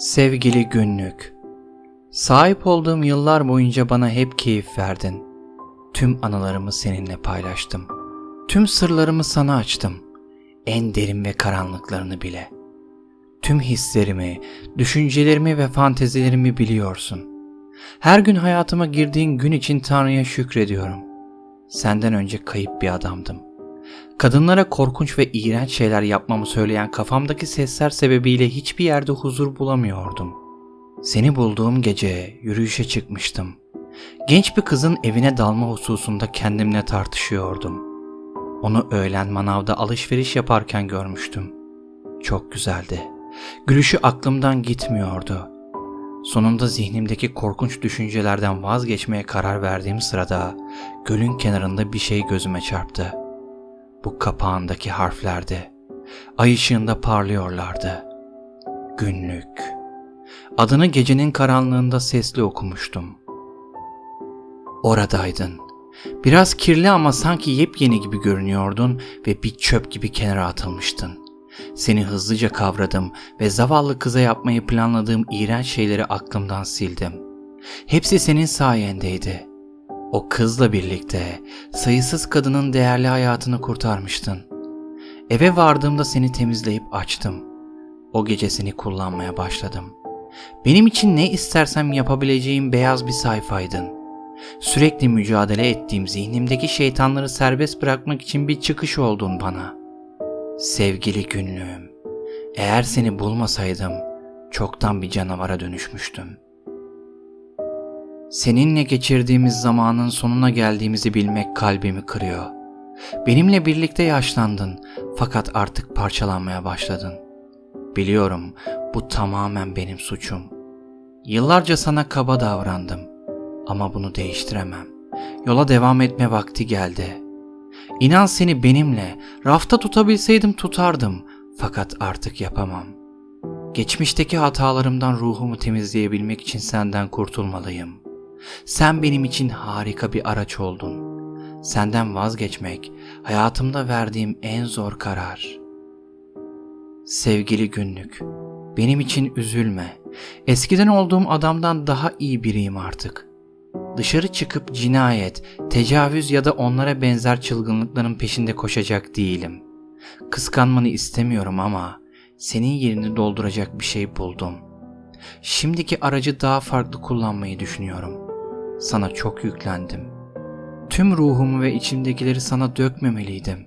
Sevgili günlük, sahip olduğum yıllar boyunca bana hep keyif verdin. Tüm anılarımı seninle paylaştım. Tüm sırlarımı sana açtım. En derin ve karanlıklarını bile. Tüm hislerimi, düşüncelerimi ve fantezilerimi biliyorsun. Her gün hayatıma girdiğin gün için Tanrı'ya şükrediyorum. Senden önce kayıp bir adamdım. Kadınlara korkunç ve iğrenç şeyler yapmamı söyleyen kafamdaki sesler sebebiyle hiçbir yerde huzur bulamıyordum. Seni bulduğum gece yürüyüşe çıkmıştım. Genç bir kızın evine dalma hususunda kendimle tartışıyordum. Onu öğlen manavda alışveriş yaparken görmüştüm. Çok güzeldi. Gülüşü aklımdan gitmiyordu. Sonunda zihnimdeki korkunç düşüncelerden vazgeçmeye karar verdiğim sırada gölün kenarında bir şey gözüme çarptı. Bu kapağındaki harflerdi. Ay ışığında parlıyorlardı. Günlük. Adını gecenin karanlığında sesli okumuştum. Oradaydın. Biraz kirli ama sanki yepyeni gibi görünüyordun ve bir çöp gibi kenara atılmıştın. Seni hızlıca kavradım ve zavallı kıza yapmayı planladığım iğrenç şeyleri aklımdan sildim. Hepsi senin sayendeydi. O kızla birlikte sayısız kadının değerli hayatını kurtarmıştın. Eve vardığımda seni temizleyip açtım. O gece seni kullanmaya başladım. Benim için ne istersem yapabileceğim beyaz bir sayfaydın. Sürekli mücadele ettiğim zihnimdeki şeytanları serbest bırakmak için bir çıkış oldun bana. Sevgili günlüğüm, eğer seni bulmasaydım çoktan bir canavara dönüşmüştüm.'' Seninle geçirdiğimiz zamanın sonuna geldiğimizi bilmek kalbimi kırıyor. Benimle birlikte yaşlandın fakat artık parçalanmaya başladın. Biliyorum bu tamamen benim suçum. Yıllarca sana kaba davrandım ama bunu değiştiremem. Yola devam etme vakti geldi. İnan seni benimle rafta tutabilseydim tutardım fakat artık yapamam. Geçmişteki hatalarımdan ruhumu temizleyebilmek için senden kurtulmalıyım.'' Sen benim için harika bir araç oldun. Senden vazgeçmek hayatımda verdiğim en zor karar. Sevgili günlük, benim için üzülme. Eskiden olduğum adamdan daha iyi biriyim artık. Dışarı çıkıp cinayet, tecavüz ya da onlara benzer çılgınlıkların peşinde koşacak değilim. Kıskanmanı istemiyorum ama senin yerini dolduracak bir şey buldum. Şimdiki aracı daha farklı kullanmayı düşünüyorum.'' Sana çok yüklendim. Tüm ruhumu ve içimdekileri sana dökmemeliydim.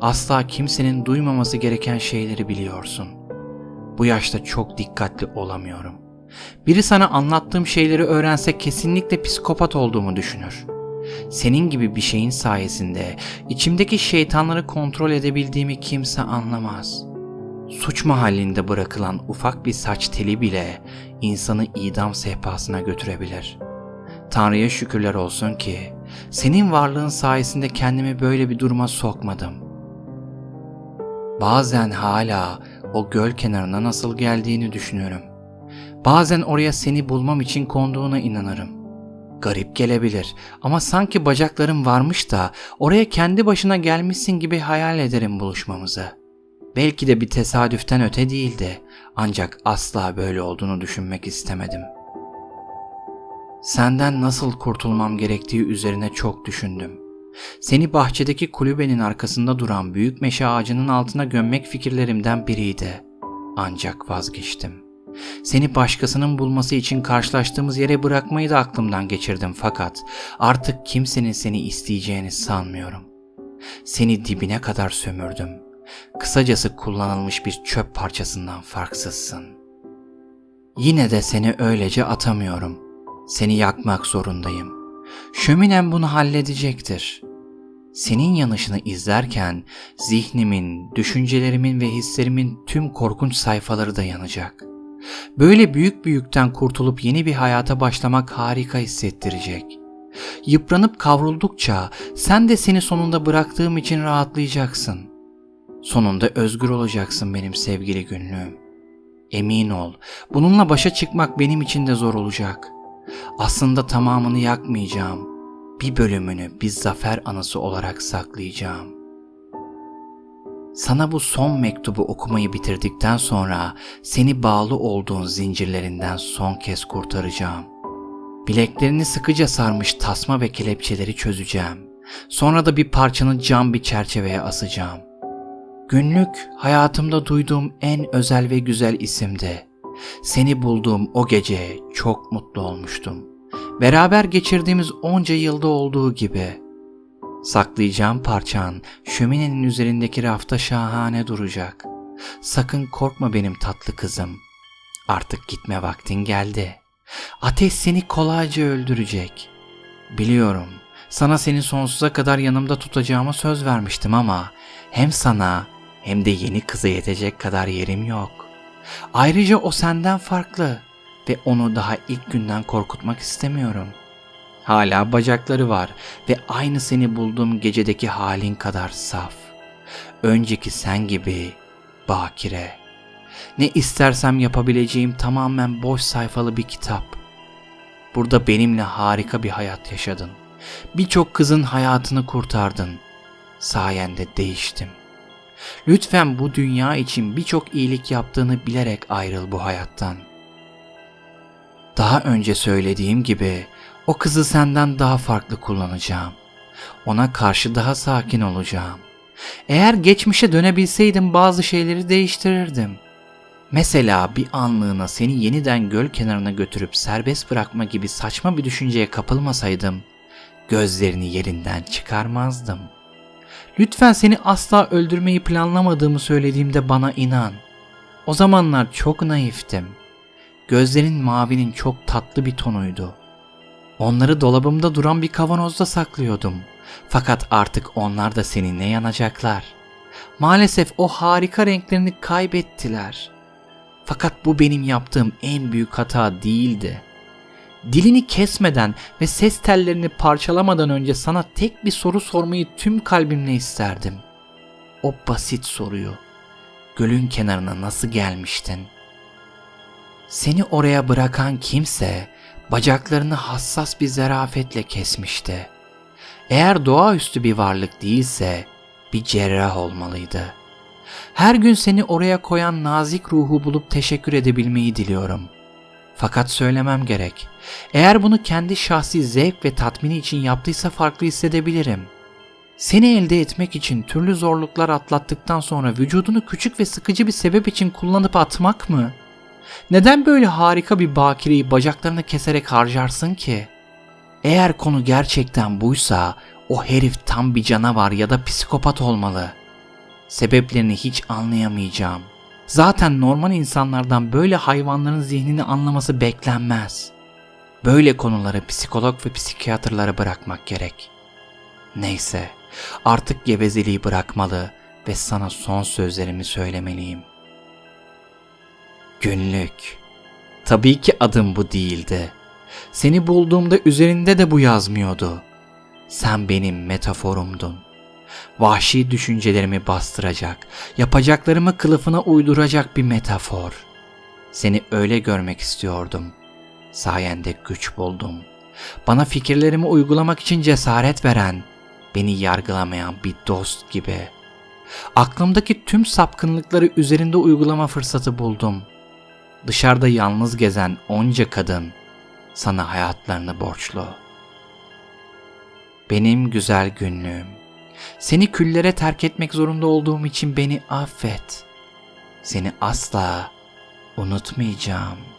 Asla kimsenin duymaması gereken şeyleri biliyorsun. Bu yaşta çok dikkatli olamıyorum. Biri sana anlattığım şeyleri öğrense kesinlikle psikopat olduğumu düşünür. Senin gibi bir şeyin sayesinde içimdeki şeytanları kontrol edebildiğimi kimse anlamaz. Suç mahallinde bırakılan ufak bir saç teli bile insanı idam sehpasına götürebilir.'' Tanrı'ya şükürler olsun ki senin varlığın sayesinde kendimi böyle bir duruma sokmadım. Bazen hala o göl kenarına nasıl geldiğini düşünüyorum. Bazen oraya seni bulmam için konduğuna inanırım. Garip gelebilir ama sanki bacaklarım varmış da oraya kendi başına gelmişsin gibi hayal ederim buluşmamızı. Belki de bir tesadüften öte değildi ancak asla böyle olduğunu düşünmek istemedim.'' Senden nasıl kurtulmam gerektiği üzerine çok düşündüm. Seni bahçedeki kulübenin arkasında duran büyük meşe ağacının altına gömmek fikirlerimden biriydi. Ancak vazgeçtim. Seni başkasının bulması için karşılaştığımız yere bırakmayı da aklımdan geçirdim fakat artık kimsenin seni isteyeceğini sanmıyorum. Seni dibine kadar sömürdüm. Kısacası kullanılmış bir çöp parçasından farksızsın. Yine de seni öylece atamıyorum.'' Seni yakmak zorundayım. Şöminem bunu halledecektir. Senin yanışını izlerken zihnimin, düşüncelerimin ve hislerimin tüm korkunç sayfaları da yanacak. Böyle büyük büyükten kurtulup yeni bir hayata başlamak harika hissettirecek. Yıpranıp kavruldukça sen de seni sonunda bıraktığım için rahatlayacaksın. Sonunda özgür olacaksın benim sevgili günlüğüm. Emin ol, bununla başa çıkmak benim için de zor olacak. Aslında tamamını yakmayacağım. Bir bölümünü bir zafer anısı olarak saklayacağım. Sana bu son mektubu okumayı bitirdikten sonra seni bağlı olduğun zincirlerinden son kez kurtaracağım. Bileklerini sıkıca sarmış tasma ve kelepçeleri çözeceğim. Sonra da bir parçanı cam bir çerçeveye asacağım. Günlük hayatımda duyduğum en özel ve güzel isimdi. Seni bulduğum o gece çok mutlu olmuştum. Beraber geçirdiğimiz onca yılda olduğu gibi. Saklayacağım parçan şöminenin üzerindeki rafta şahane duracak. Sakın korkma benim tatlı kızım. Artık gitme vaktin geldi. Ateş seni kolayca öldürecek. Biliyorum. Sana seni sonsuza kadar yanımda tutacağıma söz vermiştim ama hem sana hem de yeni kıza yetecek kadar yerim yok. Ayrıca o senden farklı ve onu daha ilk günden korkutmak istemiyorum. Hala bacakları var ve aynı seni bulduğum gecedeki halin kadar saf. Önceki sen gibi bakire. Ne istersem yapabileceğim tamamen boş sayfalı bir kitap. Burada benimle harika bir hayat yaşadın. Birçok kızın hayatını kurtardın. Sayende değiştim. Lütfen bu dünya için birçok iyilik yaptığını bilerek ayrıl bu hayattan. Daha önce söylediğim gibi o kızı senden daha farklı kullanacağım. Ona karşı daha sakin olacağım. Eğer geçmişe dönebilseydim bazı şeyleri değiştirirdim. Mesela bir anlığına seni yeniden göl kenarına götürüp serbest bırakma gibi saçma bir düşünceye kapılmasaydım, gözlerini yerinden çıkarmazdım. Lütfen seni asla öldürmeyi planlamadığımı söylediğimde bana inan. O zamanlar çok naiftim. Gözlerin mavinin çok tatlı bir tonuydu. Onları dolabımda duran bir kavanozda saklıyordum. Fakat artık onlar da seninle yanacaklar. Maalesef o harika renklerini kaybettiler. Fakat bu benim yaptığım en büyük hata değildi. Dilini kesmeden ve ses tellerini parçalamadan önce sana tek bir soru sormayı tüm kalbimle isterdim. O basit soruyu. Gölün kenarına nasıl gelmiştin? Seni oraya bırakan kimse bacaklarını hassas bir zarafetle kesmişti. Eğer doğaüstü bir varlık değilse bir cerrah olmalıydı. Her gün seni oraya koyan nazik ruhu bulup teşekkür edebilmeyi diliyorum. Fakat söylemem gerek. Eğer bunu kendi şahsi zevk ve tatmini için yaptıysa farklı hissedebilirim. Seni elde etmek için türlü zorluklar atlattıktan sonra vücudunu küçük ve sıkıcı bir sebep için kullanıp atmak mı?'' Neden böyle harika bir bakireyi bacaklarını keserek harcarsın ki? Eğer konu gerçekten buysa o herif tam bir canavar ya da psikopat olmalı. Sebeplerini hiç anlayamayacağım. Zaten normal insanlardan böyle hayvanların zihnini anlaması beklenmez. Böyle konuları psikolog ve psikiyatrlara bırakmak gerek. Neyse, artık gevezeliği bırakmalı ve sana son sözlerimi söylemeliyim.'' Günlük. Tabii ki adım bu değildi. Seni bulduğumda üzerinde de bu yazmıyordu. Sen benim metaforumdun. Vahşi düşüncelerimi bastıracak, yapacaklarımı kılıfına uyduracak bir metafor. Seni öyle görmek istiyordum. Sayende güç buldum. Bana fikirlerimi uygulamak için cesaret veren, beni yargılamayan bir dost gibi. Aklımdaki tüm sapkınlıkları üzerinde uygulama fırsatı buldum.'' dışarıda yalnız gezen onca kadın sana hayatlarını borçlu. Benim güzel günlüğüm, seni küllere terk etmek zorunda olduğum için beni affet. Seni asla unutmayacağım.''